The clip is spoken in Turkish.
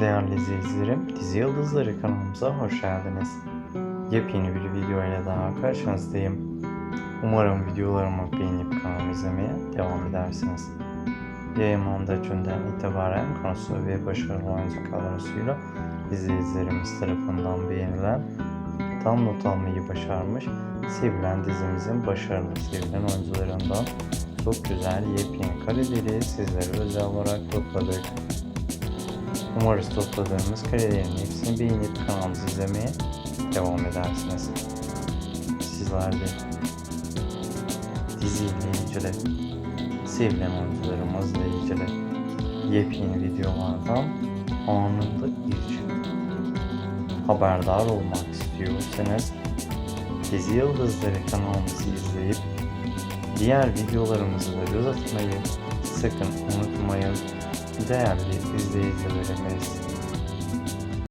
Değerli izleyicilerim, Dizi Yıldızları kanalımıza hoş geldiniz. Yepyeni bir video ile daha karşınızdayım. Umarım videolarımı beğenip kanalımı izlemeye devam edersiniz. Yayınlandığı günden itibaren konusu ve başarılı oyuncu kadrosuyla izleyicilerimiz tarafından beğenilen, tam not almayı başarmış, sevilen dizimizin başarılı sevilen oyuncularından çok güzel yepyeni kareleri sizlere özel olarak topladık. Umarız topladığımız karelerin hepsini beğenip kanalımızı izlemeye devam edersiniz. Sizler de diziyle ilgili, sevilen oyuncularımızla ilgili yepyeni videolardan anında ilk haberdar olmak istiyorsanız Dizi Yıldızları kanalımızı izleyip diğer videolarımızı da göz atmayı sakın unutmayın değerli izleyicilerimiz.